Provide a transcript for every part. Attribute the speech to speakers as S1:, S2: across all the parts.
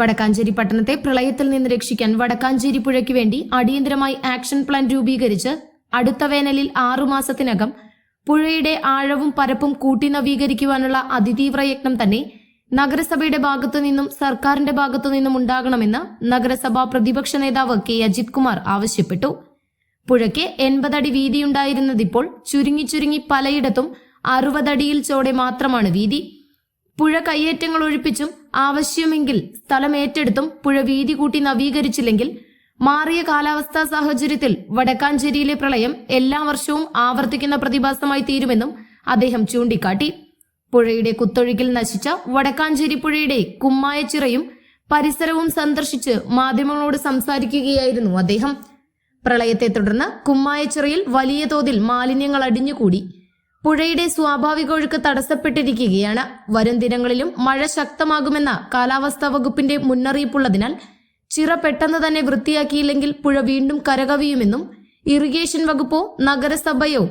S1: വടക്കാഞ്ചേരി പട്ടണത്തെ പ്രളയത്തിൽ നിന്ന് രക്ഷിക്കാൻ വടക്കാഞ്ചേരി പുഴയ്ക്ക് വേണ്ടി അടിയന്തരമായി ആക്ഷൻ പ്ലാൻ രൂപീകരിച്ച് അടുത്ത വേനലിൽ ആറുമാസത്തിനകം പുഴയുടെ ആഴവും പരപ്പും കൂട്ടി നവീകരിക്കുവാനുള്ള അതിതീവ്ര യജ്ഞം തന്നെ നഗരസഭയുടെ ഭാഗത്തു നിന്നും സർക്കാരിന്റെ ഭാഗത്തു നിന്നും ഉണ്ടാകണമെന്ന് നഗരസഭാ പ്രതിപക്ഷ നേതാവ് കെ അജിത് കുമാർ ആവശ്യപ്പെട്ടു പുഴയ്ക്ക് എൺപതടി വീതിയുണ്ടായിരുന്നതിപ്പോൾ ചുരുങ്ങി ചുരുങ്ങി പലയിടത്തും അറുപതടിയിൽ ചോടെ മാത്രമാണ് വീതി പുഴ കയ്യേറ്റങ്ങൾ ഒഴിപ്പിച്ചും ആവശ്യമെങ്കിൽ സ്ഥലം ഏറ്റെടുത്തും പുഴ വീതി കൂട്ടി നവീകരിച്ചില്ലെങ്കിൽ മാറിയ കാലാവസ്ഥാ സാഹചര്യത്തിൽ വടക്കാഞ്ചേരിയിലെ പ്രളയം എല്ലാ വർഷവും ആവർത്തിക്കുന്ന പ്രതിഭാസമായി തീരുമെന്നും അദ്ദേഹം ചൂണ്ടിക്കാട്ടി പുഴയുടെ കുത്തൊഴുക്കിൽ നശിച്ച വടക്കാഞ്ചേരി പുഴയുടെ കുമ്മായച്ചിറയും പരിസരവും സന്ദർശിച്ച് മാധ്യമങ്ങളോട് സംസാരിക്കുകയായിരുന്നു അദ്ദേഹം പ്രളയത്തെ തുടർന്ന് കുമ്മായച്ചിറയിൽ വലിയ തോതിൽ മാലിന്യങ്ങൾ അടിഞ്ഞുകൂടി പുഴയുടെ സ്വാഭാവിക ഒഴുക്ക് തടസ്സപ്പെട്ടിരിക്കുകയാണ് വരും ദിനങ്ങളിലും മഴ ശക്തമാകുമെന്ന കാലാവസ്ഥാ വകുപ്പിന്റെ മുന്നറിയിപ്പുള്ളതിനാൽ ചിറ പെട്ടെന്ന് തന്നെ വൃത്തിയാക്കിയില്ലെങ്കിൽ പുഴ വീണ്ടും കരകവിയുമെന്നും ഇറിഗേഷൻ വകുപ്പോ നഗരസഭയോ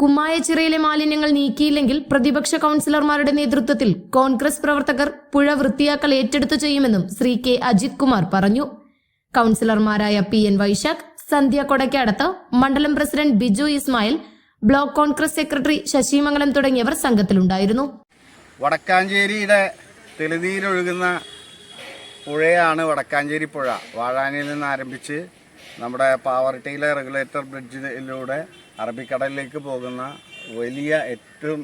S1: കുമ്മായ ചിറയിലെ മാലിന്യങ്ങൾ നീക്കിയില്ലെങ്കിൽ പ്രതിപക്ഷ കൗൺസിലർമാരുടെ നേതൃത്വത്തിൽ കോൺഗ്രസ് പ്രവർത്തകർ പുഴ വൃത്തിയാക്കൽ ഏറ്റെടുത്തു ചെയ്യുമെന്നും ശ്രീ കെ അജിത് കുമാർ പറഞ്ഞു കൗൺസിലർമാരായ പി എൻ വൈശാഖ് സന്ധ്യ കൊടക്കടത്ത് മണ്ഡലം president Biju Ismail block Congress secretary Sasimangalam തുടങ്ങിയവർ
S2: സംഘത്തിലുണ്ടായിരുന്നു വടക്കാഞ്ചേരിയുടെ തെളിതിയിലൊഴുകുന്ന പുഴയാണ് വടക്കാഞ്ചേരി പുഴ വാഴാനിൽ നിന്ന് ആരംഭിച്ച് നമ്മുടെ പാവർട്ടിയിലെ റെഗുലേറ്റർ ബ്രിഡ്ജിലൂടെ അറബിക്കടലിലേക്ക് പോകുന്ന വലിയ ഏറ്റവും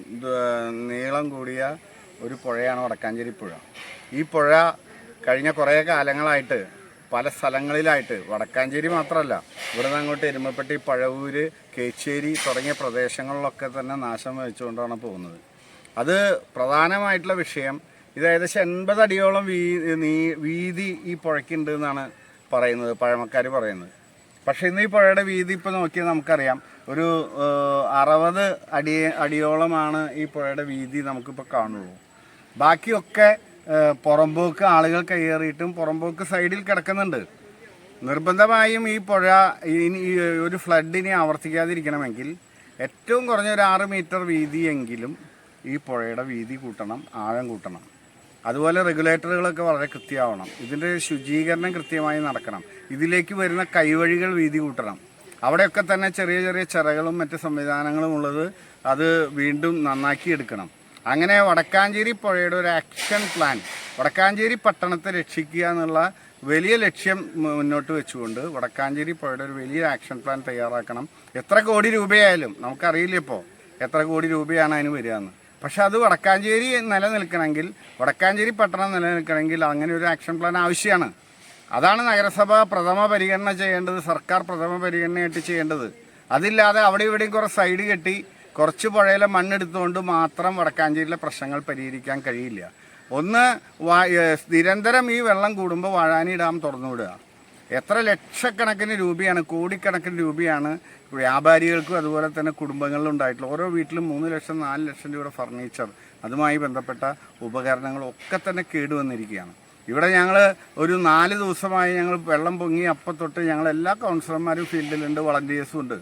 S2: നീളം കൂടിയ ഒരു പുഴയാണ് വടക്കാഞ്ചേരി പുഴ ഈ പുഴ കഴിഞ്ഞ കുറേ കാലങ്ങളായിട്ട് പല സ്ഥലങ്ങളിലായിട്ട് വടക്കാഞ്ചേരി മാത്രമല്ല ഇവിടെ നിന്ന് അങ്ങോട്ട് എരുമപ്പെട്ടി പഴവൂര് കേച്ചേരി തുടങ്ങിയ പ്രദേശങ്ങളിലൊക്കെ തന്നെ നാശം വഹിച്ചുകൊണ്ടാണ് പോകുന്നത് അത് പ്രധാനമായിട്ടുള്ള വിഷയം ഇത് ഏകദേശം എൺപത് അടിയോളം നീ വീതി ഈ പുഴയ്ക്കുണ്ട് എന്നാണ് പറയുന്നത് പഴമക്കാർ പറയുന്നത് പക്ഷേ ഇന്ന് ഈ പുഴയുടെ വീതി ഇപ്പോൾ നോക്കിയാൽ നമുക്കറിയാം ഒരു അറുപത് അടി അടിയോളമാണ് ഈ പുഴയുടെ വീതി നമുക്കിപ്പോൾ കാണുള്ളൂ ബാക്കിയൊക്കെ പുറമ്പോക്ക് ആളുകൾ കയറിയിട്ടും പുറമ്പോക്ക് സൈഡിൽ കിടക്കുന്നുണ്ട് നിർബന്ധമായും ഈ പുഴ ഈ ഒരു ഫ്ലഡിനെ ആവർത്തിക്കാതിരിക്കണമെങ്കിൽ ഏറ്റവും കുറഞ്ഞ ഒരു ആറ് മീറ്റർ വീതിയെങ്കിലും ഈ പുഴയുടെ വീതി കൂട്ടണം ആഴം കൂട്ടണം അതുപോലെ റെഗുലേറ്ററുകളൊക്കെ വളരെ കൃത്യമാവണം ഇതിൻ്റെ ശുചീകരണം കൃത്യമായി നടക്കണം ഇതിലേക്ക് വരുന്ന കൈവഴികൾ വീതി കൂട്ടണം അവിടെയൊക്കെ തന്നെ ചെറിയ ചെറിയ ചിറകളും മറ്റ് സംവിധാനങ്ങളും ഉള്ളത് അത് വീണ്ടും നന്നാക്കി എടുക്കണം അങ്ങനെ വടക്കാഞ്ചേരി പുഴയുടെ ഒരു ആക്ഷൻ പ്ലാൻ വടക്കാഞ്ചേരി പട്ടണത്തെ രക്ഷിക്കുക എന്നുള്ള വലിയ ലക്ഷ്യം മുന്നോട്ട് വെച്ചുകൊണ്ട് വടക്കാഞ്ചേരി പുഴയുടെ ഒരു വലിയ ആക്ഷൻ പ്ലാൻ തയ്യാറാക്കണം എത്ര കോടി രൂപയായാലും നമുക്കറിയില്ല ഇപ്പോൾ എത്ര കോടി രൂപയാണ് അതിന് എന്ന് പക്ഷെ അത് വടക്കാഞ്ചേരി നിലനിൽക്കണമെങ്കിൽ വടക്കാഞ്ചേരി പട്ടണം നിലനിൽക്കണമെങ്കിൽ അങ്ങനെ ഒരു ആക്ഷൻ പ്ലാൻ ആവശ്യമാണ് അതാണ് നഗരസഭ പ്രഥമ പരിഗണന ചെയ്യേണ്ടത് സർക്കാർ പ്രഥമ പരിഗണനയായിട്ട് ചെയ്യേണ്ടത് അതില്ലാതെ അവിടെ ഇവിടെയും കുറേ സൈഡ് കെട്ടി കുറച്ച് പുഴയിലെ മണ്ണെടുത്തുകൊണ്ട് മാത്രം വടക്കാഞ്ചേരിയിലെ പ്രശ്നങ്ങൾ പരിഹരിക്കാൻ കഴിയില്ല ഒന്ന് നിരന്തരം ഈ വെള്ളം കൂടുമ്പോൾ വാഴാനി ഡാം തുറന്നു വിടുക എത്ര ലക്ഷക്കണക്കിന് രൂപയാണ് കോടിക്കണക്കിന് രൂപയാണ് വ്യാപാരികൾക്കും അതുപോലെ തന്നെ കുടുംബങ്ങളിലും ഉണ്ടായിട്ടുള്ള ഓരോ വീട്ടിലും മൂന്ന് ലക്ഷം നാല് ലക്ഷം രൂപയുടെ ഫർണിച്ചർ അതുമായി ബന്ധപ്പെട്ട ഉപകരണങ്ങളൊക്കെ തന്നെ കേടുവന്നിരിക്കുകയാണ് ഇവിടെ ഞങ്ങൾ ഒരു നാല് ദിവസമായി ഞങ്ങൾ വെള്ളം പൊങ്ങി അപ്പത്തൊട്ട് തൊട്ട് ഞങ്ങൾ എല്ലാ കൗൺസിലർമാരും ഫീൽഡിലുണ്ട് വളണ്ടിയേഴ്സും ഉണ്ട്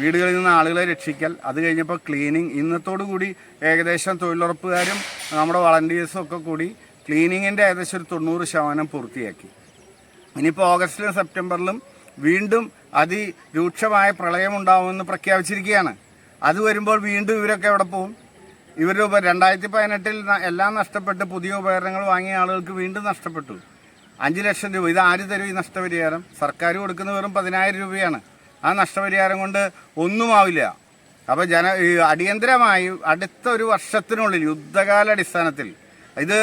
S2: വീടുകളിൽ നിന്ന് ആളുകളെ രക്ഷിക്കൽ അത് കഴിഞ്ഞപ്പോൾ ക്ലീനിങ് ഇന്നത്തോടു കൂടി ഏകദേശം തൊഴിലുറപ്പുകാരും നമ്മുടെ വളണ്ടിയേഴ്സും ഒക്കെ കൂടി ക്ലീനിങ്ങിൻ്റെ ഏകദേശം ഒരു തൊണ്ണൂറ് ശതമാനം പൂർത്തിയാക്കി ഇനിയിപ്പോൾ ഓഗസ്റ്റിലും സെപ്റ്റംബറിലും വീണ്ടും അതിരൂക്ഷമായ പ്രളയമുണ്ടാവുമെന്ന് പ്രഖ്യാപിച്ചിരിക്കുകയാണ് അത് വരുമ്പോൾ വീണ്ടും ഇവരൊക്കെ എവിടെ പോകും ഇവർ രണ്ടായിരത്തി പതിനെട്ടിൽ എല്ലാം നഷ്ടപ്പെട്ട് പുതിയ ഉപകരണങ്ങൾ വാങ്ങിയ ആളുകൾക്ക് വീണ്ടും നഷ്ടപ്പെട്ടു അഞ്ച് ലക്ഷം രൂപ ഇത് ആര് തരും ഈ നഷ്ടപരിഹാരം സർക്കാർ കൊടുക്കുന്ന വെറും പതിനായിരം രൂപയാണ് ആ നഷ്ടപരിഹാരം കൊണ്ട് ഒന്നും ആവില്ല അപ്പോൾ ജന അടിയന്തരമായി അടുത്ത ഒരു വർഷത്തിനുള്ളിൽ യുദ്ധകാലടിസ്ഥാനത്തിൽ ഇത്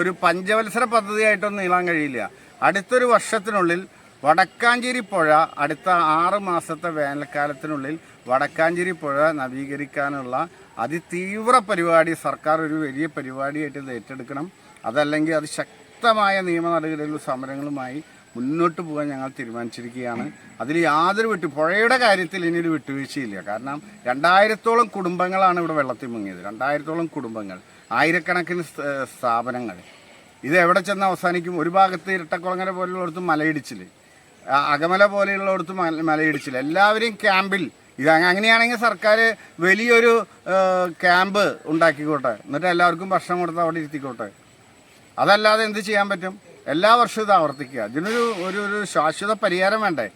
S2: ഒരു പഞ്ചവത്സര പദ്ധതിയായിട്ടൊന്നും നീളാൻ കഴിയില്ല അടുത്തൊരു വർഷത്തിനുള്ളിൽ വടക്കാഞ്ചേരി പുഴ അടുത്ത ആറ് മാസത്തെ വേനൽക്കാലത്തിനുള്ളിൽ വടക്കാഞ്ചേരി പുഴ നവീകരിക്കാനുള്ള അതിതീവ്ര പരിപാടി സർക്കാർ ഒരു വലിയ പരിപാടിയായിട്ട് ഏറ്റെടുക്കണം അതല്ലെങ്കിൽ അത് ശക്തമായ നിയമ നടപടികളും സമരങ്ങളുമായി മുന്നോട്ട് പോകാൻ ഞങ്ങൾ തീരുമാനിച്ചിരിക്കുകയാണ് അതിൽ യാതൊരു വിട്ടു പുഴയുടെ കാര്യത്തിൽ ഇനി ഒരു വിട്ടുവീഴ്ചയില്ല കാരണം രണ്ടായിരത്തോളം കുടുംബങ്ങളാണ് ഇവിടെ വെള്ളത്തിൽ മുങ്ങിയത് രണ്ടായിരത്തോളം കുടുംബങ്ങൾ ആയിരക്കണക്കിന് സ്ഥാപനങ്ങൾ ഇത് എവിടെ ചെന്ന് അവസാനിക്കും ഒരു ഭാഗത്ത് ഇരട്ടക്കുളങ്ങര പോലെയുള്ളടത്ത് മലയിടിച്ചിൽ അകമല പോലെയുള്ളടത്ത് മലയിടിച്ചിൽ എല്ലാവരെയും ക്യാമ്പിൽ ഇത് അങ്ങനെയാണെങ്കിൽ സർക്കാർ വലിയൊരു ക്യാമ്പ് ഉണ്ടാക്കിക്കോട്ടെ എന്നിട്ട് എല്ലാവർക്കും ഭക്ഷണം കൊടുത്ത് അവിടെ ഇരുത്തിക്കോട്ടെ അതല്ലാതെ എന്ത് ചെയ്യാൻ പറ്റും എല്ലാ വർഷവും ഇത് ആവർത്തിക്കുക ഇതിനൊരു ഒരു ഒരു ശാശ്വത പരിഹാരം വേണ്ടേ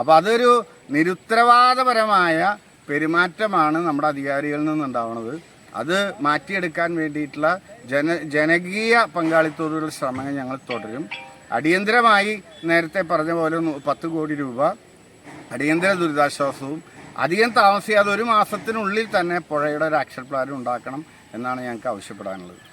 S2: അപ്പോൾ അതൊരു നിരുത്തരവാദപരമായ പെരുമാറ്റമാണ് നമ്മുടെ അധികാരികളിൽ നിന്നുണ്ടാവുന്നത് അത് മാറ്റിയെടുക്കാൻ വേണ്ടിയിട്ടുള്ള ജന ജനകീയ പങ്കാളിത്തോടുള്ള ശ്രമങ്ങൾ ഞങ്ങൾ തുടരും അടിയന്തരമായി നേരത്തെ പറഞ്ഞ പോലെ പത്ത് കോടി രൂപ അടിയന്തര ദുരിതാശ്വാസവും അധികം താമസിയാതെ ഒരു മാസത്തിനുള്ളിൽ തന്നെ പുഴയുടെ ഒരു ആക്ഷൻ പ്ലാൻ ഉണ്ടാക്കണം എന്നാണ് ഞങ്ങൾക്ക് ആവശ്യപ്പെടാനുള്ളത്